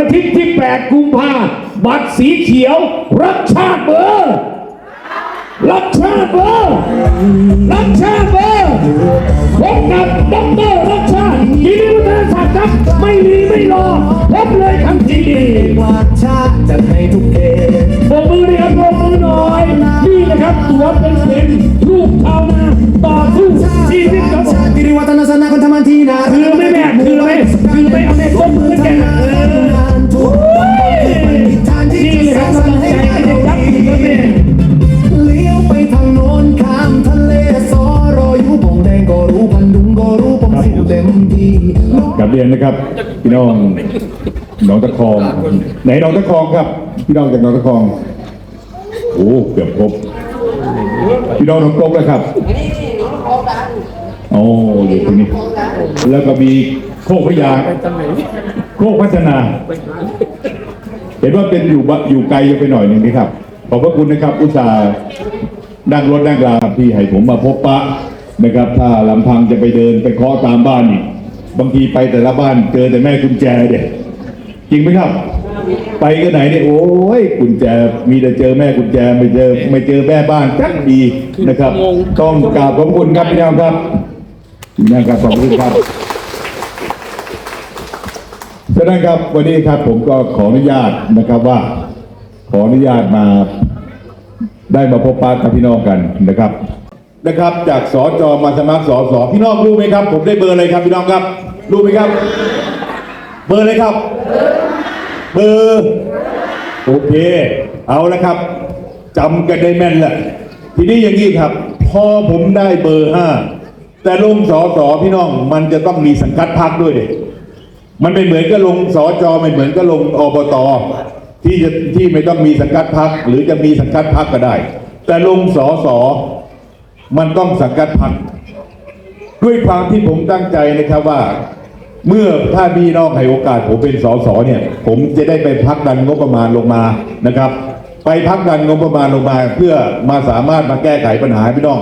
อาทิตย์ที่ 8 กุมภาบัตรสีเขียว รักชาติเบอร์รักชาติเบอร์รักชาติเบอร์พบกับด็อกเตอร์รักชาติกิริวัฒนศักดิ์ครับไม่รีไม่รอพบเลยทันทีวาดชาติจะให้ทุกเกณฑ์ปรบมือเลยครับปรบมือหน่อย นี่นะครับตัวเป็นเป็นๆลูกชาวนาต่อสู้ชีวิตครับผมกิริวัฒนศาสนาคนธรรมทีนาคือไหม่แม่คือไหมคือไหม่เอาแม่ก้มมือแก นะเออทุกโอ้ยนี่เลยครับกำลังใจให้เด็กครับคุณแม่เลี้ยวไปทางโน้นข้ามทะเลสอรออยู่บงแดงก็รู้พันดุงก็รู้ผมสู้เต็มที่กับเรียนนะครับ พี่น้องน้องตะคองไหนน้องตะคองครับ พี่น้องจากน้องตะคองโอ้เกือบครบพี่น้องน้องกรกนะครับโอ้อยู่ตรงนี้ แล้วก็มีโคกพยา โคกพัฒนา เห็นว่าเป็นอยู่บะอยู่ไกลไปหน่อยหนึ่งนะครับ ขอบพระคุณนะครับ อุตส่าห์นั่งรถนั่งราที่ให้ผมมาพบปะนะครับ ถ้าลำพังจะไปเดินไปเคาะตามบ้านนี่บางทีไปแต่ละบ้านเจอแต่แม่กุญแจเด็จริงไหมครับ ไปก็ไหนเนี่ยโอ้ยกุญแจมีแต่เจอแม่กุญแจไม่เจอไม่เจอแม่บ้านจักดีนะครับ ต้องกราบขอบคุณครับพี่น้องครับพี่น้องครับขอบคุณครับฉะนั้นครับวันนี้ครับผมก็ขออนุญาตนะครับว่า ขออนุญาตมาได้มาพบปะกับพี่น้องกันนะครับ นะครับ จากสจมาสมัครสสพี่น้องรู้ไหมครับ ผมได้เบอร์อะไรครับพี่น้องครับ รู้ไหมครับ เบอร์อะไรครับ เบอร์โอเค เอาละครับจำกันได้แม่นแหละทีนี้อย่างนี้ครับ พอผมได้เบอร์ห้าแต่ลงสอสอพี่น้องมันจะต้องมีสังกัดพักด้วยเด็ มันไม่เหมือนกับลงสอจอไม่เหมือนกับลงอบตที่จะที่ไม่ต้องมีสังกัดพักหรือจะมีสังกัดพักก็ได้ แต่ลงสอสอมันต้องสังกัดพักด้วยความที่ผมตั้งใจนะครับว่า เมื่อถ้ามีน้องให้โอกาสผมเป็นสสเนี่ย ผมจะได้ไปพักดันงบประมาณลงมานะครับ ไปพักดันงบประมาณลงมา เพื่อมาสามารถมาแก้ไขปัญหาพี่น้อง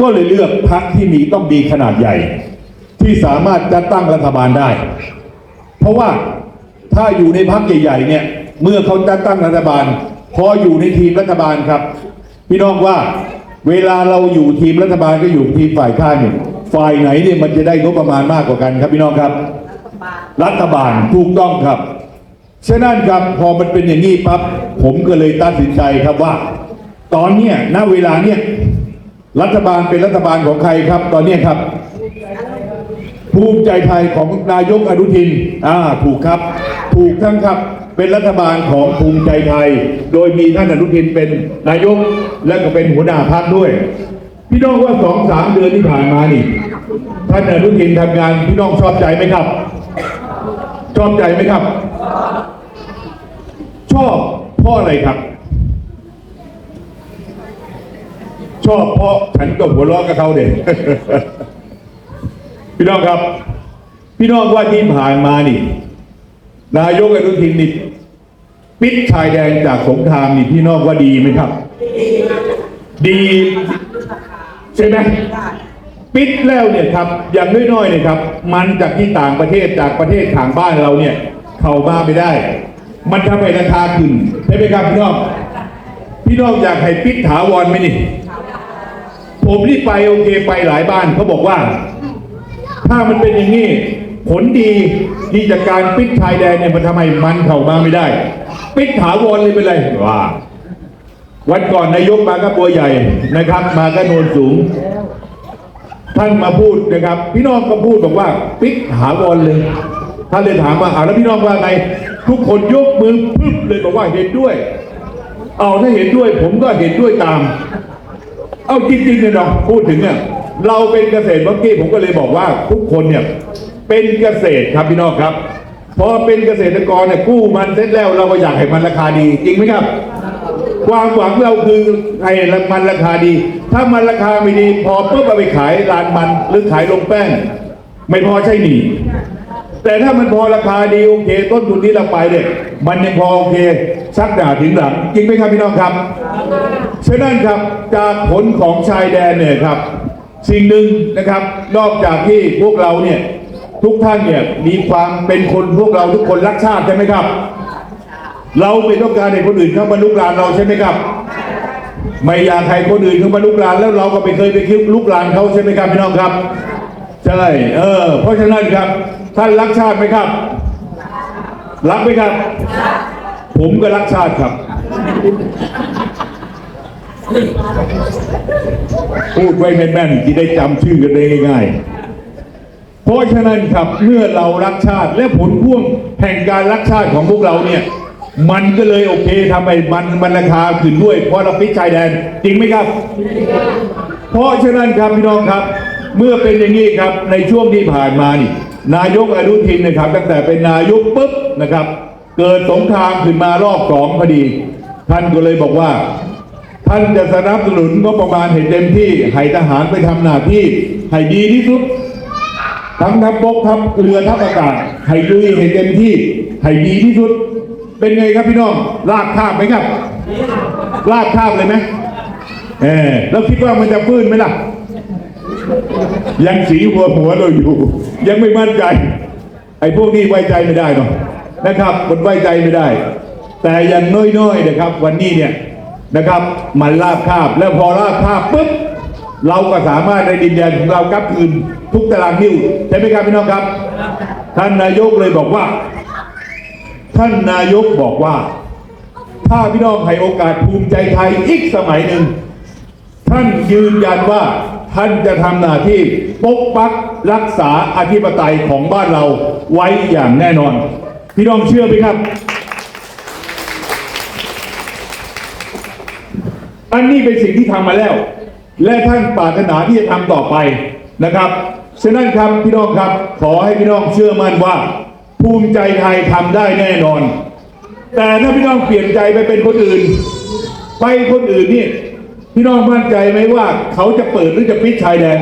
ก็เลยเลือกพักที่มีต้องมีขนาดใหญ่ ที่สามารถจัดตั้งรัฐบาลได้ เพราะว่าถ้าอยู่ในพักใหญ่ ๆ เนี่ย เมื่อเขาจะตั้งรัฐบาล พออยู่ในทีมรัฐบาลครับ พี่น้องว่าเวลาเราอยู่ทีมรัฐบาลก็อยู่ทีมฝ่ายค้านอยู่ฝ่ายไหนเนี่ยมันจะได้งบประมาณมากกว่ากันครับพี่น้องครับ รัฐบาลถูกต้องครับฉะนั้นครับพอมันเป็นอย่างนี้ปั๊บผมก็เลยตัดสินใจครับว่า ตอนเนี้ยณเวลาเนี้ยรัฐบาลเป็นรัฐบาลของใครครับ ตอนเนี้ยครับ ภูมิใจไทยของนายกอนุทิน อ่า ถูกครับ ถูกทั้งครับ เป็นรัฐบาลของภูมิใจไทย โดยมีท่านอนุทินเป็นนายก และก็เป็นหัวหน้าพรรคด้วย พี่น้องว่าสองสามเดือนที่ผ่านมานี่ท่านอนุทินทำงานพี่น้องชอบใจไหมครับ ชอบใจไหมครับ ชอบเพราะอะไรครับ ชอบเพราะฉันก็หัวเราะกับเขาเด็ พี่น้องครับ พี่น้องว่าที่ผ่านมานี่ นายกอนุทินนี่ปิดชายแดนจากสงครามนี่พี่น้องว่าดีไหมครับ ดีใช่ไหมปิดแล้วเนี่ยครับอย่างน้อยๆเนี่ยครับ มันจากที่ต่างประเทศจากประเทศข้างบ้านเราเนี่ย เข้ามาไม่ได้ มันทำให้ราคาขึ้นใช่ไหมครับพี่น้องพี่น้องอยากให้ปิดถาวรไหมนี่ ผมนี่ไปโอเคไปหลายบ้านเขาบอกว่า ถ้ามันเป็นอย่างนี้ ผลดีที่จากการปิดชายแดนเนี่ยมันทำไมมันเข้ามาไม่ได้ ปิดถาวรเลยไปเลยว่าวันก่อนนายกมาก็บัวใหญ่นะครับ มาก็โนนสูง ท่านมาพูดนะครับ พี่น้องก็พูดบอกว่า ปิดถาวรเลยท่านเลยถามว่าอ่าแล้วพี่น้องว่าไงทุกคนยกมือพึบเลยบอกว่าเห็นด้วย เอาถ้าเห็นด้วย ผมก็เห็นด้วยตาม เอาจริงๆเนี่ยเนาะพูดถึงเนี่ย เราเป็นเกษตรเมื่อกี้ผมก็เลยบอกว่าทุกคนเนี่ยเป็นเกษตรครับพี่น้องครับพอเป็นเกษตรกรเนี่ยกู้มันเสร็จแล้วเราก็อยากให้มันราคาดี จริงไหมครับ ความหวังเราคือให้มันราคาดี ถ้ามันราคาไม่ดี พอปุ๊บเอาไปขายร้านมันหรือขายลงแป้งไม่พอใช่หนีแต่ถ้ามันพอราคาดีโอเค ต้นทุนที่เราไปเนี่ยมันยังพอโอเคชักดาถึงหลังจริงไหมครับพี่น้องครับฉะนั้นครับจากผลของชายแดนเนี่ยครับ สิ่งหนึ่งนะครับ นอกจากที่พวกเราเนี่ยทุกท่านเนี่ยมีความเป็นคนพวกเราทุกคนรักชาติใช่ไหมครับ เราไม่ต้องการให้คนอื่นเข้ามาลุกลานเราใช่ไหมครับ ไม่อยากให้คนอื่นเข้ามาลุกลานแล้วเราก็ไม่เคยไปคิดลุกลานเขาใช่ไหมครับพี่น้องครับใช่เออเพราะฉะนั้นครับ ท่านรักชาติไหมครับ รักไหมครับ ผมก็รักชาติครับ พูดไว้แม่นๆที่ได้จำชื่อกันได้ง่ายๆ เพราะฉะนั้นครับเมื่อเรารักชาติและผลพ่วงแห่งการรักชาติของพวกเราเนี่ย มันก็เลยโอเคทำให้มันมันราคาขึ้นด้วยเพราะเราปิดชายแดนจริงไหมครับ เพราะฉะนั้นครับพี่น้องครับ เมื่อเป็นอย่างนี้ครับในช่วงที่ผ่านมานี่ นายกอนุทินนะครับ ตั้งแต่เป็นนายกปุ๊บนะครับ เกิดสงครามขึ้นมารอบสองพอดี ท่านก็เลยบอกว่า ท่านจะสนับสนุนงบประมาณให้เต็มที่ให้ทหารไปทำหน้าที่ให้ดีที่สุด ทั้งทัพบกทัพเรือทัพอากาศให้ลุยให้เต็มที่ให้ดีที่สุด เป็นไงครับพี่น้องลากข้ามไหมครับลากข้ามเลยไหมเออแล้วคิดว่ามันจะฟื้นไหมล่ะ ยังสีหัวหัวเราอยู่ ยังไม่มั่นใจไอ้พวกนี้ไว้ใจไม่ได้เนาะนะครับมันไว้ใจไม่ได้ แต่อย่างน้อยๆนะครับ วันนี้เนี่ย นะครับ มันลาบคาบ แล้วพอลาบคาบปุ๊บเราก็สามารถในดินแดนของเรากลับคืนทุกตารางนิ้วใช่ไหมครับพี่น้องครับ ท่านนายกเลยบอกว่า ท่านนายกบอกว่า ถ้าพี่น้องให้โอกาสภูมิใจไทยอีกสมัยหนึ่ง ท่านยืนยันว่าท่านจะทำหน้าที่ปกปักรักษาอธิปไตยของบ้านเราไว้อย่างแน่นอน พี่น้องเชื่อไหมครับ อันนี้เป็นสิ่งที่ทำมาแล้ว และท่านปรารถนาที่จะทำต่อไปนะครับฉะนั้นครับพี่น้องครับขอให้พี่น้องเชื่อมั่นว่า ภูมิใจไทยทำได้แน่นอน แต่ถ้าพี่น้องเปลี่ยนใจไปเป็นคนอื่น ไปคนอื่นนี่พี่น้องมั่นใจไหมว่า เขาจะเปิดหรือจะปิดชายแดน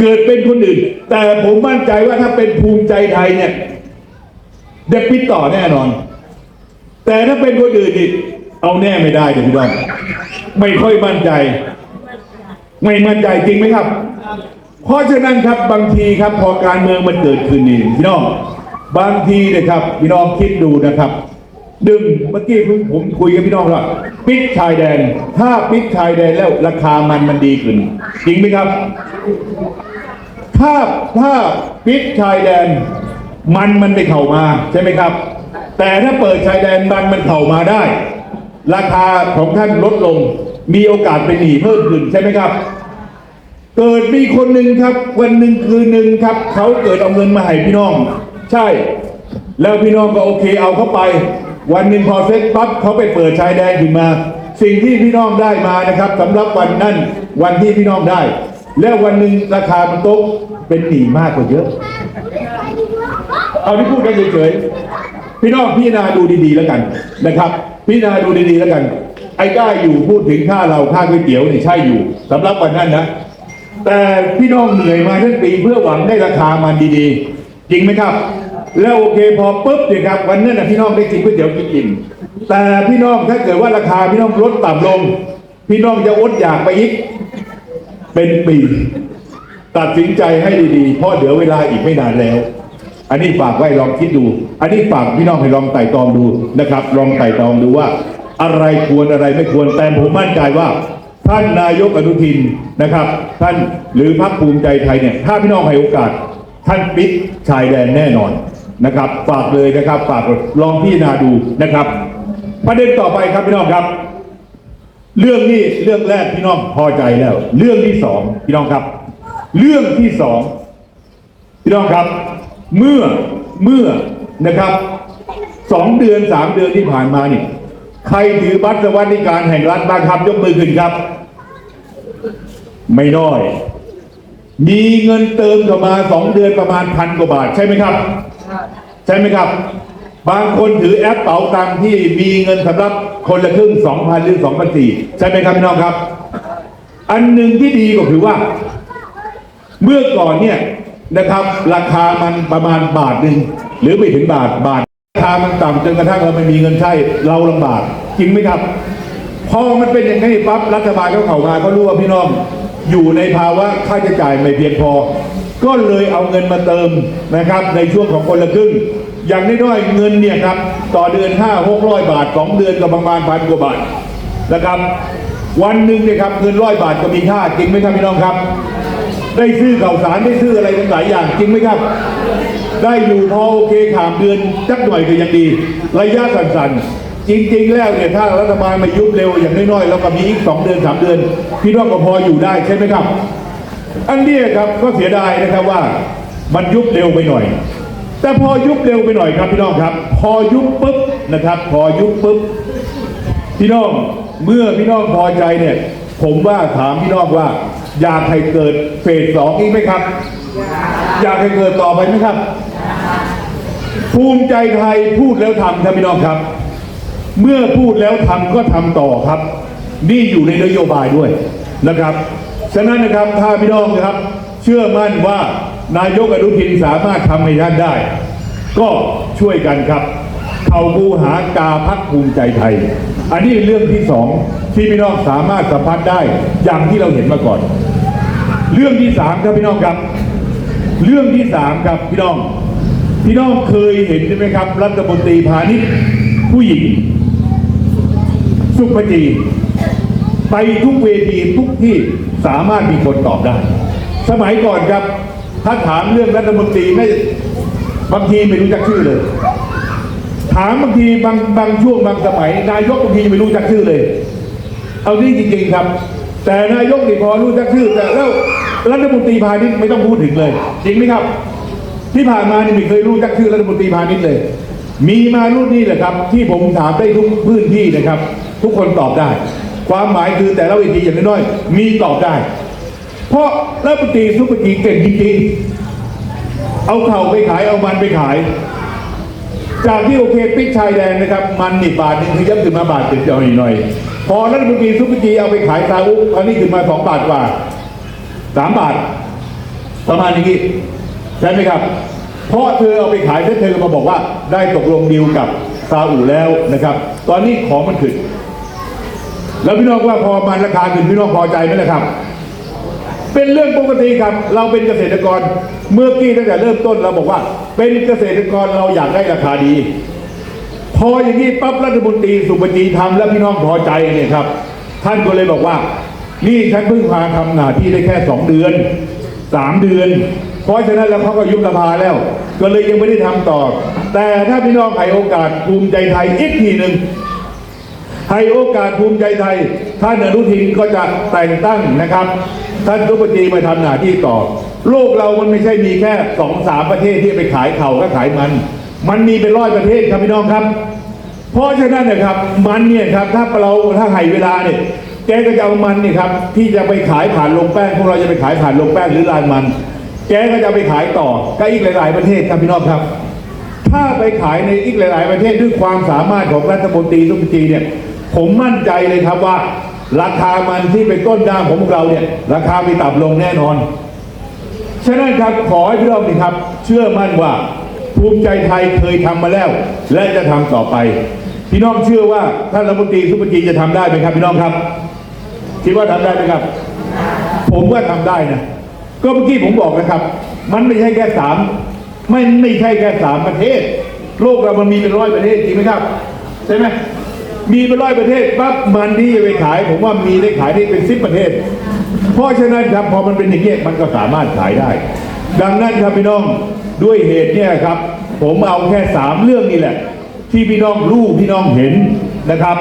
เกิดเป็นคนอื่น แต่ผมมั่นใจว่าถ้าเป็นภูมิใจไทยเนี่ยจะปิดต่อแน่นอน แต่ถ้าเป็นคนอื่นนี่เอาแน่ไม่ได้เดี๋ยวพี่น้องไม่ค่อยมั่นใจ ไม่มั่นใจจริงไหมครับ เพราะฉะนั้นครับบางทีครับพอการเมืองมันเกิดขึ้นนี่พี่น้องบางทีนะครับพี่น้องคิดดูนะครับดึงเมื่อกี้เพิ่งผมคุยกับพี่น้องว่าปิดชายแดน ถ้าปิดชายแดนแล้วราคามันมันดีขึ้น จริงไหมครับ ถ้าถ้าปิดชายแดน มันมันไปเข้ามาใช่ไหมครับ แต่ถ้าเปิดชายแดนมันมันเข้ามาได้ ราคาของท่านลดลง มีโอกาสเป็นหนีเพิ่มขึ้นใช่ไหมครับ เกิดมีคนหนึ่งครับ วันหนึ่งคืนหนึ่งครับ เขาเกิดเอาเงินมาให้พี่น้อง ใช่ แล้วพี่น้องก็โอเคเอาเข้าไป วันหนึ่งพอเซ็ตปั๊บเขาไปเปิดชายแดนขึ้นมา สิ่งที่พี่น้องได้มานะครับสำหรับวันนั้นวันที่พี่น้องได้ แล้ววันหนึ่งราคามันตกเป็นหนีมากกว่าเยอะ เอาที่พูดกันเฉยๆ พี่น้องพี่นาดูดีๆแล้วกันนะครับ พี่นาดูดีๆแล้วกัน ไอ้ได้อยู่พูดถึงค่าเราค่าก๋วยเตี๋ยวนี่ใช่อยู่สำหรับวันนั้นนะแต่พี่น้องเหนื่อยมาทั้งปีเพื่อหวังได้ราคามันดีๆ จริงไหมครับ แล้วโอเคพอปุ๊บเนี่ยครับวันนั้นนะพี่น้องได้กินก๋วยเตี๋ยวกินอิ่มแต่พี่น้องถ้าเกิดว่าราคาพี่น้องลดต่ำลง พี่น้องจะอดอยากไปอีกเป็นปี ตัดสินใจให้ดีๆเพราะเดี๋ยวเวลาอีกไม่นานแล้ว อันนี้ฝากไว้ลองคิดดู อันนี้ฝากพี่น้องให้ลองไต่ตองดูนะครับ ลองไต่ตองดูว่า อะไรควรอะไรไม่ควรแต่ผมมั่นใจว่า ท่านนายกอนุทินนะครับ ท่านหรือพรรคภูมิใจไทยเนี่ยถ้าพี่น้องให้โอกาส ท่านปิดชายแดนแน่นอนนะครับ ฝากเลยนะครับ ฝากลองพิจารณาดูนะครับ ประเด็นต่อไปครับพี่น้องครับ เรื่องนี้เรื่องแรกพี่น้องพอใจแล้ว เรื่องที่สองพี่น้องครับ เรื่องที่สองพี่น้องครับ เมื่อเมื่อนะครับสองเดือนสามเดือนที่ผ่านมาเนี่ยใครถือบัตรสวัสดิการแห่งรัฐบ้างครับยกมือขึ้นครับ ไม่น้อย มีเงินเติมเข้ามาสองเดือนประมาณพันกว่าบาทใช่ไหมครับ ใช่ไหมครับ บางคนถือแอปเป๋าตังค์ที่มีเงินสำหรับคนละครึ่งสองพันหรือสองพันสี่ใช่ไหมครับพี่น้องครับ อันหนึ่งที่ดีก็คือว่า เมื่อก่อนเนี่ย นะครับ ราคามันประมาณบาทหนึ่งหรือไม่ถึงบาทบาท ราคามันต่ำจนกระทั่งเราไม่มีเงินใช้เราลำบากจริงไหมครับพอมันเป็นอย่างนี้ปั๊บรัฐบาลเขาเข้ามาก็รู้ว่าพี่น้องอยู่ในภาวะค่าใช้จ่ายไม่เพียงพอ ก็เลยเอาเงินมาเติมนะครับ ในช่วงของคนละครึ่ง อย่างน้อยๆเงินเนี่ยครับต่อเดือน 5 600 บาทสองเดือนก็ประมาณพันกว่าบาทนะครับ วันหนึ่งเนี่ยครับเงินร้อยบาทก็มีค่าจริงไหมครับพี่น้องครับ ได้ซื้อข่าวสารได้ซื้ออะไรทั้งหลายอย่างจริงไหมครับ ได้อยู่พอโอเคขามเดือนจักหน่อยก็ยังดี ระยะสั้นๆ จริง ๆ แล้วเนี่ยถ้ารัฐบาลมายุบเร็วอย่างน้อยๆแล้วก็มีอีกสองเดือนสามเดือน พี่น้องก็พออยู่ได้ใช่ไหมครับ อันเนี้ยครับก็เสียดายนะครับว่ามันยุบเร็วไปหน่อย แต่พอยุบเร็วไปหน่อยครับพี่น้องครับ พอยุบปุ๊บนะครับ พอยุบปุ๊บพี่น้องเมื่อพี่น้องพอใจเนี่ย ผมว่าถามพี่น้องว่า อยากให้เกิดเฟสสองอีกไหมครับ อยากให้เกิดต่อไปไหมครับ ภูมิใจไทยพูดแล้วทำครับพี่น้องครับ เมื่อพูดแล้วทำก็ทำต่อครับ นี่อยู่ในนโยบายด้วยนะครับฉะนั้นนะครับถ้าพี่น้องนะครับ เชื่อมั่นว่านายกอนุทินสามารถทำให้ท่านได้ ก็ช่วยกันครับเอาบูหากาพักภูมิใจไทย อันนี้เรื่องที่สองที่พี่น้องสามารถสัมผัสได้อย่างที่เราเห็นมาก่อน เรื่องที่สามครับพี่น้องครับ เรื่องที่สามครับพี่น้อง พี่น้องเคยเห็นใช่ไหมครับ รัฐมนตรีพาณิชย์ผู้หญิง สุภจีไปทุกเวทีทุกที่สามารถมีคนตอบได้ สมัยก่อนครับ ถ้าถามเรื่องรัฐมนตรีไม่บางทีไม่รู้จักชื่อเลย ถามบางทีบางบางช่วงบางสมัย นายกบางทีไม่รู้จักชื่อเลย เอานี่จริงๆครับ แต่นายกนี่พอรู้จักชื่อ แต่แล้วรัฐมนตรีพาณิชย์ไม่ต้องพูดถึงเลย จริงไหมครับ ที่ผ่านมานี่ไม่เคยรู้จักชื่อรัฐมนตรีพาณิชย์เลย มีมารุ่นนี้แหละครับ ที่ผมถามได้ทุกพื้นที่นะครับ ทุกคนตอบได้ ความหมายคือแต่ละเวทีอย่างน้อยๆมีตอบได้ เพราะรัฐมนตรีซุปเปอร์จีเก่งจริงๆเอาเข่าไปขายเอามันไปขาย จากที่โอเคปิ๊กชายแดงนะครับ มันนี่บาทนึงขยับขึ้นมาบาทเดียหน่อยๆพอรัฐมนตรีซุปเปอร์จีเอาไปขายซาอุอันนี้ขึ้นมาสองบาทกว่าสามบาท ประมาณนี้ใช่ไหมครับ เพราะเธอเอาไปขายแล้วเธอก็มาบอกว่าได้ตกลงดีลกับซาอุแล้วนะครับ ตอนนี้ของมันขึ้น แล้วพี่น้องว่าพอมันราคาขึ้นพี่น้องพอใจไหมล่ะครับ เป็นเรื่องปกติครับ เราเป็นเกษตรกร เมื่อกี้ตั้งแต่เริ่มต้นเราบอกว่า เป็นเกษตรกรเราอยากได้ราคาดี พออย่างนี้ปั๊บรัฐมนตรีสุปจีทำแล้วพี่น้องพอใจเนี่ยครับ ท่านก็เลยบอกว่า นี่ฉันเพิ่งพาทำหน้าที่ได้แค่สองเดือนสามเดือน เพราะฉะนั้นแล้วเขาก็ยุบสภาแล้ว ก็เลยยังไม่ได้ทำต่อ แต่ถ้าพี่น้องให้โอกาสภูมิใจไทยอีกทีหนึ่ง ให้โอกาสภูมิใจไทย ท่านอนุทินก็จะแต่งตั้งนะครับ ท่านทุปจีมาทำหน้าที่ต่อ โลกเรามันไม่ใช่มีแค่สองสามประเทศที่ไปขายเขาก็ขายมัน มันมีเป็นร้อยประเทศครับพี่น้องครับ เพราะฉะนั้นนะครับมันเนี่ยครับถ้าเราถ้าให้เวลาเนี่ยแกก็จะเอามันเนี่ยครับที่จะไปขายผ่านโรงแป้งพวกเราจะไปขายผ่านโรงแป้งหรือลานมัน แกก็จะไปขายต่อก็อีกหลาย ๆ ประเทศครับพี่น้องครับ ถ้าไปขายในอีกหลาย ๆ ประเทศด้วยความสามารถของรัฐมนตรีทุกทีเนี่ย ผมมั่นใจเลยครับว่า ราคามันที่เป็นต้นด้ามของพวกเราเนี่ย ราคาไม่ต่ำลงแน่นอน ฉะนั้นครับขอให้พี่น้องนี่ครับ เชื่อมั่นว่าภูมิใจไทยเคยทำมาแล้ว และจะทำต่อไป พี่น้องเชื่อว่าท่านรัฐมนตรีสุปจีจะทำได้ไหมครับ พี่น้องครับ คิดว่าทำได้ไหมครับ ผมว่าทำได้นะก็เมื่อกี้ผมบอกนะครับ มันไม่ใช่แค่สามไม่ไม่ใช่แค่สามประเทศ โลกเรามันมีเป็นร้อยประเทศจริงไหมครับ ใช่ไหม มีเป็นร้อยประเทศปั๊บมันที่จะไปขาย ผมว่ามีได้ขายได้เป็นสิบประเทศ เพราะฉะนั้นครับพอมันเป็นอย่างนี้มันก็สามารถขายได้ ดังนั้นครับพี่น้องด้วยเหตุเนี่ยครับ ผมเอาแค่สามเรื่องนี้แหละ ที่พี่น้องรู้พี่น้องเห็นนะครับ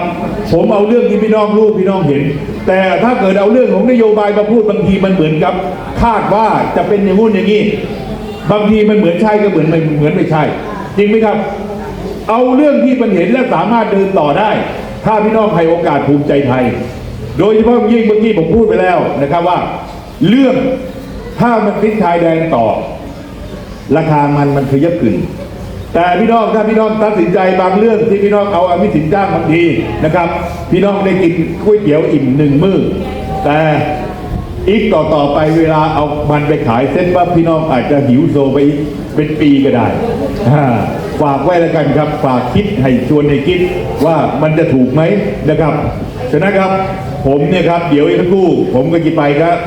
ผมเอาเรื่องที่พี่น้องรู้พี่น้องเห็น แต่ถ้าเกิดเอาเรื่องของนโยบายมาพูดบางทีมันเหมือนกับคาดว่าจะเป็นอย่างงู้นอย่างนี้บางทีมันเหมือนใช่ก็เหมือนไม่เหมือนไม่ใช่ จริงไหมครับ เอาเรื่องที่มันเห็นและสามารถเดินต่อได้ ถ้าพี่น้องให้โอกาสภูมิใจไทย โดยเฉพาะยิ่งเมื่อกี้ผมพูดไปแล้วนะครับว่า เรื่องถ้ามันติดชายแดนต่อ ราคามันมันขยับขึ้น แต่พี่น้องถ้าพี่น้องตัดสินใจบางเรื่องที่พี่น้องเอาอมิสินจ้างบางทีนะครับ พี่น้องได้กินก๋วยเตี๋ยวอิ่มหนึ่งมื้อแต่อีกต่อต่อไปเวลาเอามันไปขายเส้นว่าพี่น้องอาจจะหิวโซไปเป็นปีก็ได้ ฝากไว้แล้วกันครับ ฝากคิดให้ชวนให้คิดว่ามันจะถูกไหมนะครับฉะนั้นครับผมเนี่ยครับเดี๋ยวอีกสักครู่ผมก็จะไปครับ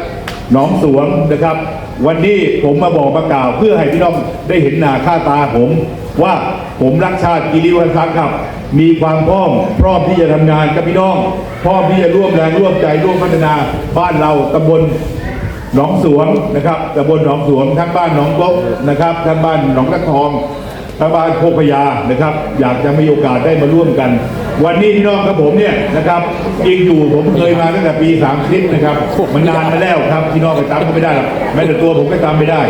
หนองสวงนะครับ วันนี้ผมมาบอกมากาวเพื่อให้พี่น้องได้เห็นหน้าค่าตาผม ว่าผมรักชาติกิริวันทักครับ มีความพร้อมพร้อมที่จะทำงานกับพี่น้อง พร้อมที่จะร่วมแรงร่วมใจร่วมพัฒนาบ้านเราตำบลหนองสวงนะครับตำบลหนองสวงทั้งบ้านหนองกบนะครับทั้งบ้านหนองตะทอง ทั้งบ้านโคกพญานะครับ อยากจะมีโอกาสได้มาร่วมกัน วันนี้พี่น้องกับผมเนี่ยนะครับจริงอยู่ผมเคยมาตั้งแต่ปี30นะครับมันนานมาแล้วครับพี่น้องไปจำก็ไม่ได้หรอกแม้แต่ตัวผมก็จำไม่ได้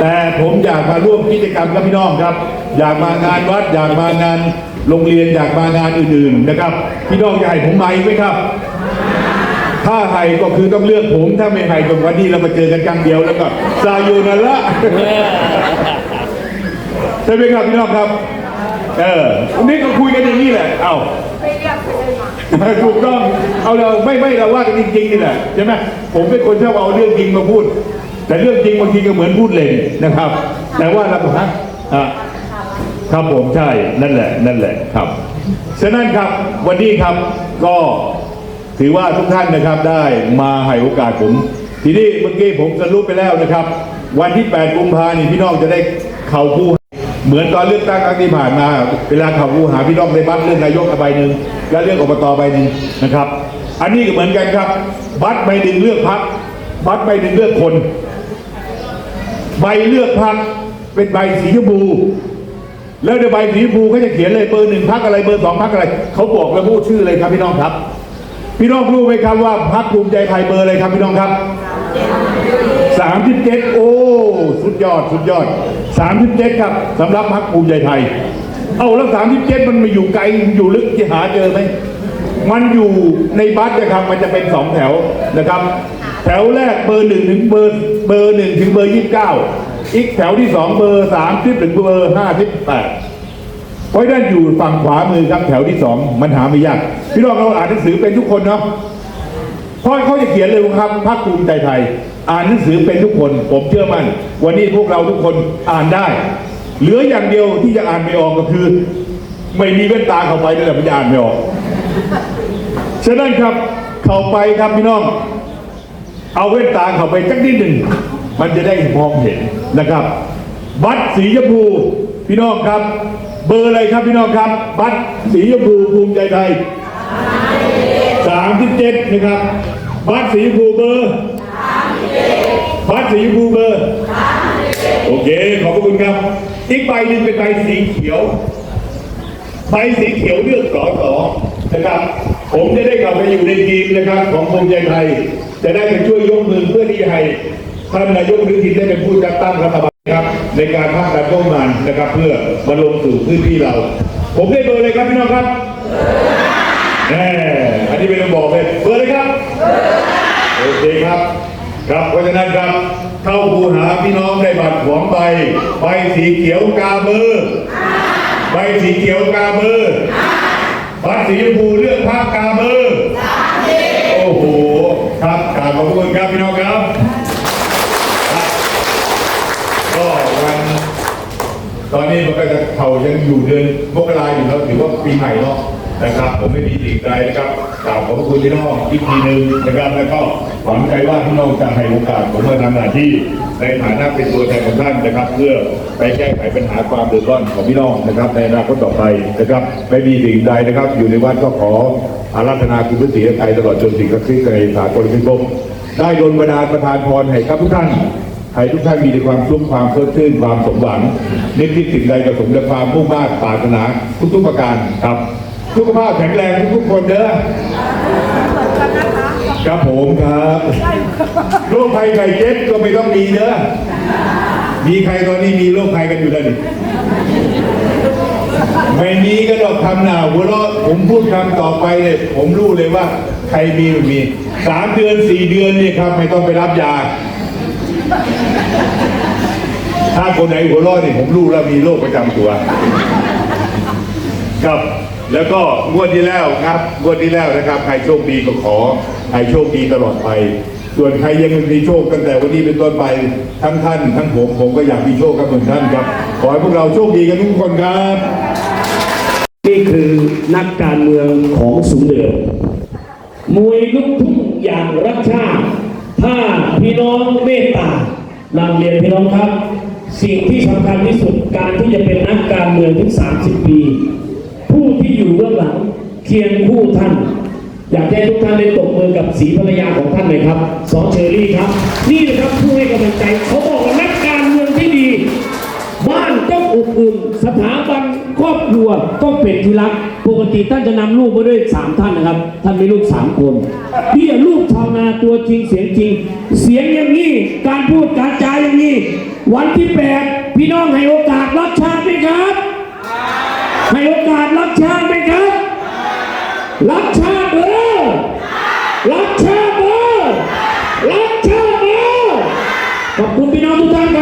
แต่ผมอยากมาร่วมกิจกรรมกับพี่น้องครับ อยากมางานวัด อยากมางานโรงเรียนอยากมางานอื่นๆนะครับพี่น้องอยากให้ผมมาอีกไหมครับถ้าให้ก็คือต้องเลือกผม ถ้าไม่ให้ก็วันนี้เรามาเจอกันครั้งเดียวแล้วก็ซายูนันละ ใช่ไหมครับพี่น้องครับ เออวันนี้ก็คุยกันอย่างนี้แหละ เอ้าถูกต้อง เอาเราไม่ไม่เราว่ากันจริงๆนี่แหละใช่ไหมผมเป็นคนชอบเอาเรื่องจริงมาพูด แต่เรื่องจริงบางทีก็เหมือนพูดเล่นนะครับ แต่ว่าเราฮะอะครับผมใช่นั่นแหละ นั่นแหละครับฉะนั้นครับวันนี้ครับก็ถือว่าทุกท่านนะครับได้มาให้โอกาสผม ทีนี้เมื่อกี้ผมสรุปไปแล้วนะครับ วันที่ 8 กุมภานี่พี่น้องจะได้เข่าผู้ เหมือนตอนเลือกตั้งครั้งที่ผ่านมา เวลาเข่าผู้หาพี่น้องได้บัตรเลือกนายกใบหนึ่งและเลือกอบตใบหนึ่งนะครับ อันนี้ก็เหมือนกันครับ บัตรใบหนึ่งเลือกพักบัตรใบหนึ่งเลือกคน ใบเลือกพักเป็นใบสีชมพูแล้วในใบสีชมพูเขาจะเขียนเลยเบอร์หนึ่งพักอะไรเบอร์สองพักอะไรเขาบอกระบุชื่อเลยครับพี่น้องครับ พี่น้องรู้ไหมครับว่าพักภูมิใจไทยเบอร์อะไรครับพี่น้องครับสามสิบเจ็ดโดยอดสุดยอดสามสิบเจ็ดครับสำหรับพักภูมิใจไทย เอาแล้วสามสิบเจ็ดมันมาอยู่ไกลอยู่ลึกจะหาเจอไหมมันอยู่ในบัสนะครับมันจะเป็นสองแถวนะครับ แถวแรกเบอร์หนึ่งถึงเบอร์เบอร์หนึ่งถึงเบอร์ยี่สิบเก้าอีกแถวที่สองเบอร์สามสิบถึงเบอร์ห้าสิบแปดเพราะด้านอยู่ฝั่งขวามือครับแถวที่สองมันหาไม่ยาก พี่น้องเราอ่านหนังสือเป็นทุกคนเนาะ เพราะเขาจะเขียนเลยครับภาคภูมิใจไทย อ่านหนังสือเป็นทุกคน ผมเชื่อมั่น วันนี้พวกเราทุกคนอ่านได้ เหลืออย่างเดียวที่จะอ่านไม่ออกก็คือ ไม่มีแว่นตาเข้าไปนั่นแหละมันจะอ่านไม่ออก ฉะนั้นครับเข้าไปครับพี่น้อง เอาแว่นตาเข้าไปสักนิดหนึ่งมันจะได้มองเห็นนะครับ บัตรสีชมพูพี่น้องครับ เบอร์อะไรครับพี่น้องครับ บัตรสีชมพูภูมิใจไทยสามสิบเจ็ดนะครับ บัตรสีบูเบอร์บัตรสีบูเบอร์ โอเค ขอบพระคุณครับ อีกใบหนึ่งเป็นใบสีเขียว ใบสีเขียวเลือกสอสอนะครับ ผมจะได้กลับไปอยู่ในทีมนะครับ ของภูมิใจไทย จะได้ไปช่วยยกมือเพื่อที่ให้ท่านนายกอนุทินได้เป็นผู้จัดตั้งรัฐบาลครับในการพักการงบประมาณนะครับ เพื่อมาลงสู่พื้นที่เรา ผมได้เบอร์เลยครับพี่น้องครับแน่อันนี้ไม่ต้องบอกเลยเบอร์เลยครับ โอเคครับ ครับเพราะฉะนั้นครับ เข้าคูหาพี่น้องได้บัตรของใบ ใบสีเขียวกาเบอร์ใบสีเขียวกาเบอร์บัตรสีชมพูเลือกพักกาเบอร์โอ้โห ครับกราบขอบคุณครับพี่น้องครับครับ ก็วันตอนนี้มันก็จะเขายังอยู่เดือนมกราอยู่แล้วถือว่าปีใหม่เนาะ นะครับ ผมไม่มีสิ่งใดนะครับกราบขอบคุณพี่น้องอีกทีหนึ่งนะครับแล้วก็หวังใจว่าพี่น้องจะให้โอกาสผมมาทำหน้าที่ในฐานะเป็นตัวแทนของท่านนะครับ เพื่อไปแก้ไขปัญหาความเดือดร้อนของพี่น้องนะครับ ในอนาคตต่อไปนะครับไม่มีสิ่งใดนะครับ อยู่ในวัดก็ขออารัธนาคุณพระศรีอภัยตลอดจนสิ่งศักดิ์สิทธิ์ในสากลพิภพได้ดลบันดาลประทานพรให้ครับทุกท่านให้ทุกท่านมีแต่ความสุขความเพลิดเพลินความสมหวังนึกคิดสิ่งใดประสมแต่ความมุ่งมั่นปรารถนาทุกๆประการครับ สุขภาพแข็งแรงทุกๆคนเด้อครับผมครับโรคภัยไข้เจ็บก็ไม่ต้องมีเด้อมีใครตอนนี้มีโรคภัยกันอยู่แล้วนี่ไม่มีก็ดอกคำหนาหัวเราะผมพูดคำต่อไปเนี่ยผมรู้เลยว่า ใครมีไม่มีสามเดือนสี่เดือนนี่ครับ ไม่ต้องไปรับยา ถ้าคนไหนหัวเร้อนนี่ผมรู้แล้วมีโรคประจำตัว ครับ แล้วก็งวดที่แล้วครับงวดที่แล้วนะครับ ใครโชคดีก็ขอให้โชคดีตลอดไป ส่วนใครยังไม่มีโชคตั้งแต่วันนี้เป็นต้นไปทั้งท่านทั้งผมผมก็อยากมีโชคกับเหมือนท่านครับขอให้พวกเราโชคดีกันทุกคนครับ นี่คือนักการเมืองของสูงเดือดมวยลูกทุ่งอย่างรักชาติถ้าพี่น้องเมตตานำเรียนพี่น้องครับ สิ่งที่สำคัญที่สุดการที่จะเป็นนักการเมืองถึง 30 ปี คียงคู่ท่าน อยากให้ทุกท่านได้ตบมือกับสีภรรยาของท่านหน่อยครับสองเชอรี่ครับ นี่นะครับผู้ให้กำลังใจเขาบอกว่านักการเมืองที่ดี บ้านต้องอบอุ่นสถาบันครอบครัวต้องเป็นที่รัก ปกติท่านจะนำลูกมาด้วยสามท่านนะครับ ท่านมีลูกสามคนพี่ลูกชาวนาตัวจริงเสียงจริง เสียงอย่างนี้การพูดการจาอย่างนี้วันที่แปดพี่น้องให้โอกาสรักชาติไหมครับให้โอกาสรักชาติไหมครับ รักชาติเลยรักชาติเลยรักชาติเด้อขอบคุณพี่น้องทุกท่านครับ